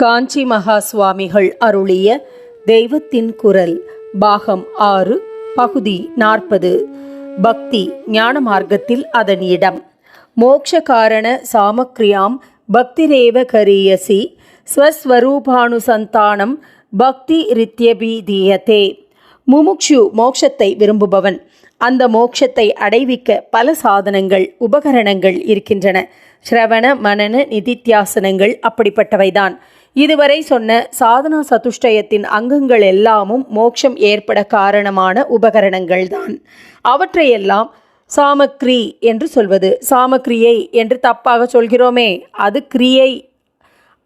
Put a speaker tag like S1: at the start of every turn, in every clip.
S1: காஞ்சி மகா சுவாமிகள் அருளிய தெய்வத்தின் குரல் பாகம் ஆறு பகுதி நாற்பது. பக்தி ஞான மார்க்கத்தில் அதன் இடம். மோக்ஷ காரண சாமக்ரியாம் பக்திரேவ கரியசி ஸ்வஸ்வரூபானுசந்தானம் பக்தி ரித்யபிதீயத்தே முமுக்ஷு மோக்ஷத்தை விரும்புபவன். அந்த மோக்ஷத்தை அடைவிக்க பல சாதனங்கள் உபகரணங்கள் இருக்கின்றன. ஸ்ரவண மனன நிதித்தியாசனங்கள் அப்படிப்பட்டவைதான். இதுவரை சொன்ன சாதனா சதுஷ்டயத்தின் அங்கங்கள் எல்லாமும் மோட்சம் ஏற்பட காரணமான உபகரணங்கள்தான். அவற்றையெல்லாம் சாமக்ரி என்று சொல்வது. சாமக்ரியை என்று தப்பாக சொல்கிறோமே அது கிரியை.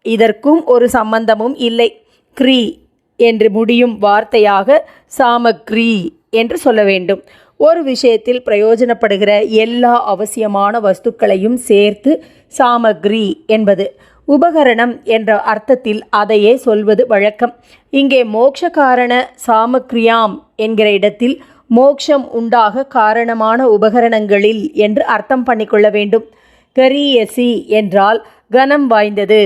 S1: இதற்கும் ஒரு சம்பந்தமும் இல்லை. கிரி என்று முடியும் வார்த்தையாக சாமக்ரி என்று சொல்ல வேண்டும். ஒரு விஷயத்தில் பிரயோஜனப்படுகிற எல்லா அவசியமான வஸ்துக்களையும் சேர்த்து சாமக்ரி என்பது. உபகரணம் என்ற அர்த்தத்தில் அதையே சொல்வது வழக்கம். இங்கே மோக்ஷ காரண சாமக்ரியாம் என்கிற இடத்தில் மோக்ஷம் உண்டாக காரணமான உபகரணங்களில் என்று அர்த்தம் பண்ணிக்கொள்ள வேண்டும். கரியசி என்றால் கனம் வாய்ந்தது.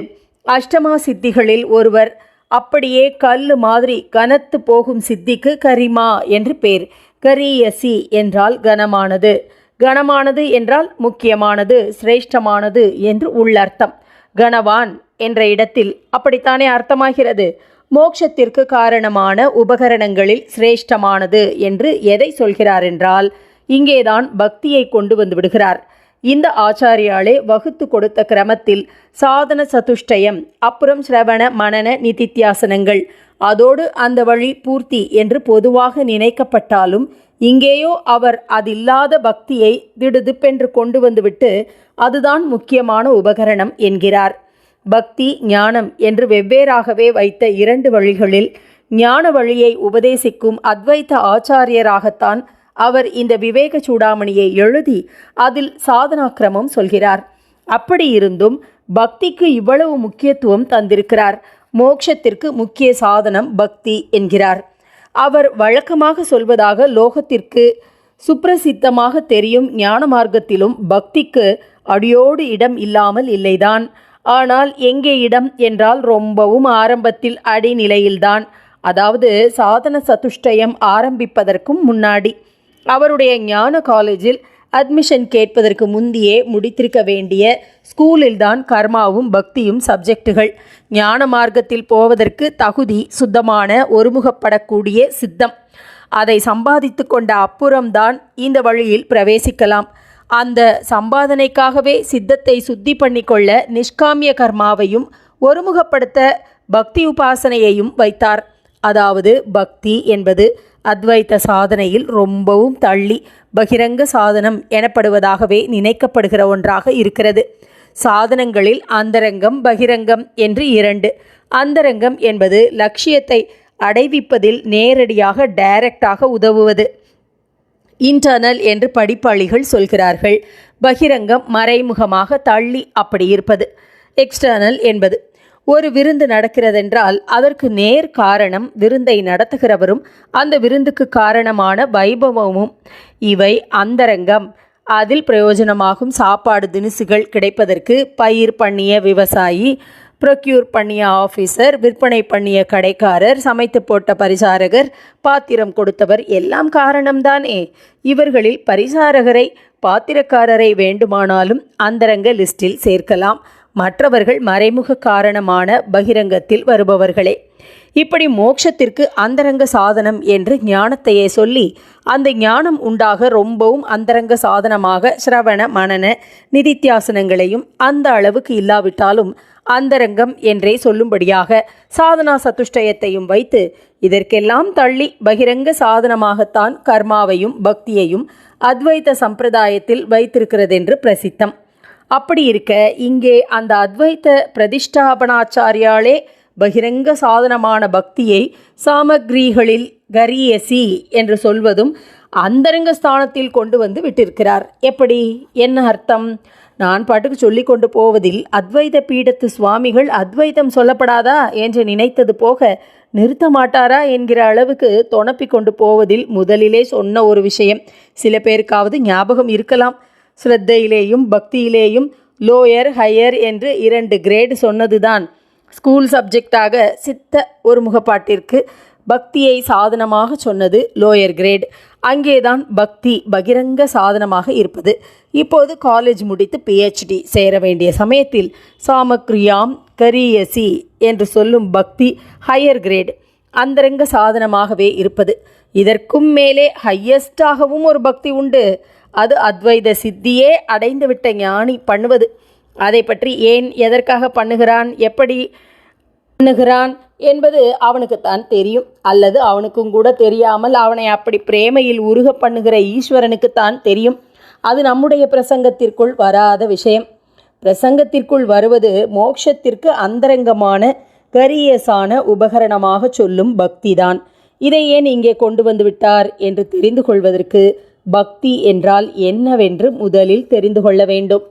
S1: அஷ்டமா சித்திகளில் ஒருவர் அப்படியே கல் மாதிரி கனத்து போகும் சித்திக்கு கரிமா என்று பேர். கரியசி என்றால் கனமானது. கனமானது என்றால் முக்கியமானது சிரேஷ்டமானது என்று உள்ளர்த்தம். கணவான் என்ற இடத்தில் அப்படித்தானே அர்த்தமாகிறது? மோட்சத்திற்கு காரணமான உபகரணங்களில் சிரேஷ்டமானது என்று எதை சொல்கிறார் என்றால் இங்கேதான் பக்தியை கொண்டு வந்து விடுகிறார். இந்த ஆச்சாரியாலே வகுத்து கொடுத்த கிரமத்தில் சாதன சதுஷ்டயம் அப்புறம் சிரவண மனன நிதித்தியாசனங்கள் அதோடு அந்த வழி பூர்த்தி என்று பொதுவாக நினைக்கப்பட்டாலும் இங்கேயோ அவர் அதில்லாத பக்தியை திடுதிப்பென்று கொண்டு வந்துவிட்டு அதுதான் முக்கியமான உபகரணம் என்கிறார். பக்தி ஞானம் என்று வெவ்வேறாகவே வைத்த இரண்டு வழிகளில் ஞான வழியை உபதேசிக்கும் அத்வைத்த ஆச்சாரியராகத்தான் அவர் இந்த விவேக சூடாமணியை எழுதி அதில் சாதனாக்கிரமம் சொல்கிறார். அப்படி இருந்தும் பக்திக்கு இவ்வளவு முக்கியத்துவம் தந்திருக்கிறார். மோட்சத்திற்கு முக்கிய சாதனம் பக்தி என்கிறார். அவர் வழக்கமாக சொல்வதாக லோகத்திற்கு சுப்பிரசித்தமாக தெரியும் ஞான மார்க்கத்திலும் பக்திக்கு அடியோடு இடம் இல்லாமல் இல்லைதான். ஆனால் எங்கே இடம் என்றால் ரொம்பவும் ஆரம்பத்தில் அடிநிலையில்தான். அதாவது சாதன சதுஷ்டயம் ஆரம்பிப்பதற்கும் முன்னாடி. அவருடைய ஞான காலேஜில் அட்மிஷன் கேட்பதற்கு முந்தியே முடித்திருக்க வேண்டிய ஸ்கூலில்தான் கர்மாவும் பக்தியும் சப்ஜெக்டுகள் ஞான மார்க்கத்தில் போவதற்கு தகுதி சுத்தமான ஒருமுகப்படக்கூடிய சித்தம். அதை சம்பாதித்து கொண்ட அப்புறம்தான் இந்த வழியில் பிரவேசிக்கலாம். அந்த சம்பாதனைக்காகவே சித்தத்தை சுத்தி பண்ணிக்கொள்ள நிஷ்காமிய கர்மாவையும் ஒருமுகப்படுத்த பக்தி உபாசனையையும் வைத்தார். அதாவது பக்தி என்பது அத்வைத்த சாதனையில் ரொம்பவும் தள்ளி பகிரங்க சாதனம் எனப்படுவதாகவே நினைக்கப்படுகிற ஒன்றாக இருக்கிறது. சாதனங்களில் அந்தரங்கம் பகிரங்கம் என்று இரண்டு. அந்தரங்கம் என்பது லட்சியத்தை அடைவிப்பதில் நேரடியாக டைரக்டாக உதவுவது. இன்டர்னல் என்று படிப்பாளிகள் சொல்கிறார்கள். பகிரங்கம் மறைமுகமாக தள்ளி அப்படி இருப்பது. எக்ஸ்டர்னல் என்பது ஒரு விருந்து நடக்கிறதென்றால் அதற்கு நேர் காரணம் விருந்தை நடத்துகிறவரும் அந்த விருந்துக்கு காரணமான வைபவமும் இவை அந்தரங்கம். அதில் பிரயோஜனமாகும் சாப்பாடு தினுசுகள் கிடைப்பதற்கு பயிர் பண்ணிய விவசாயி ப்ரொக்யூர் பண்ணிய ஆஃபீஸர் விற்பனை பண்ணிய கடைக்காரர் சமைத்து போட்ட பரிசாரகர் பாத்திரம் கொடுத்தவர் எல்லாம் காரணம்தானே. இவர்களில் பரிசாரகரை பாத்திரக்காரரை வேண்டுமானாலும் அந்தரங்க லிஸ்டில் சேர்க்கலாம். மற்றவர்கள் மறைமுக காரணமான பகிரங்கத்தில் வருபவர்களே. இப்படி மோட்சத்திற்கு அந்தரங்க சாதனம் என்று ஞானத்தையே சொல்லி அந்த ஞானம் உண்டாக ரொம்பவும் அந்தரங்க சாதனமாக சிரவண மனன நிதித்தியாசனங்களையும் அந்த அளவுக்கு இல்லாவிட்டாலும் அந்தரங்கம் என்றே சொல்லும்படியாக சாதனா சதுஷ்டயத்தையும் வைத்து இதற்கெல்லாம் தள்ளி பகிரங்க சாதனமாகத்தான் கர்மாவையும் பக்தியையும் அத்வைத சம்பிரதாயத்தில் வைத்திருக்கிறதென்று பிரசித்தம். அப்படி இருக்க இங்கே அந்த அத்வைத்த பிரதிஷ்டாபனாச்சாரியாலே பகிரங்க சாதனமான பக்தியை சாமக்ரிகளில் கரியசி என்று சொல்வதும் அந்தரங்க ஸ்தானத்தில் கொண்டு வந்து விட்டிருக்கிறார். எப்படி? என்ன அர்த்தம்? நான் பாட்டுக்கு சொல்லி கொண்டு போவதில் அத்வைத பீடத்து சுவாமிகள் அத்வைதம் சொல்லப்படாதா என்று நினைத்தது போக நிறுத்த மாட்டாரா என்கிற அளவுக்கு தொணப்பி கொண்டு போவதில் முதலிலே சொன்ன ஒரு விஷயம். சில பேருக்காவது ஞாபகம் இருக்கலாம். ஸ்ரத்தையிலேயும் பக்தியிலேயும் லோயர் ஹையர் என்று இரண்டு கிரேடு சொன்னதுதான். ஸ்கூல் சப்ஜெக்டாக சித்த ஒரு முகப்பாட்டிற்கு பக்தியை சாதனமாக சொன்னது லோயர் கிரேட் அங்கேதான் பக்தி பகிரங்க சாதனமாக இருப்பது. இப்போது காலேஜ் முடித்து பிஹெச்டி சேர வேண்டிய சமயத்தில் சாமக்ரியாம் கரியசி என்று சொல்லும் பக்தி ஹையர் கிரேட் அந்தரங்க சாதனமாகவே இருப்பது. இதற்கும் மேலே ஹையஸ்டாகவும் ஒரு பக்தி உண்டு. அது அத்வைத சித்தியே அடைந்துவிட்ட ஞானி பண்ணுவது. அதை பற்றி ஏன் எதற்காக பண்ணுகிறான்? எப்படி பண்ணுகிறான்? என்பது அவனுக்குத்தான் தெரியும். அல்லது அவனுக்கும் கூட தெரியாமல் அவனை அப்படி பிரேமையில் உருக பண்ணுகிற ஈஸ்வரனுக்குத்தான் தெரியும். அது நம்முடைய பிரசங்கத்திற்குள் வராத விஷயம். பிரசங்கத்திற்குள் வருவது மோட்சத்திற்கு அந்தரங்கமான கரியசான உபகரணமாக சொல்லும் பக்திதான். இதை ஏன் இங்கே கொண்டு வந்து விட்டார் என்று தெரிந்து கொள்வதற்கு பக்தி என்றால் என்னவென்று முதலில் தெரிந்து கொள்ள வேண்டும்.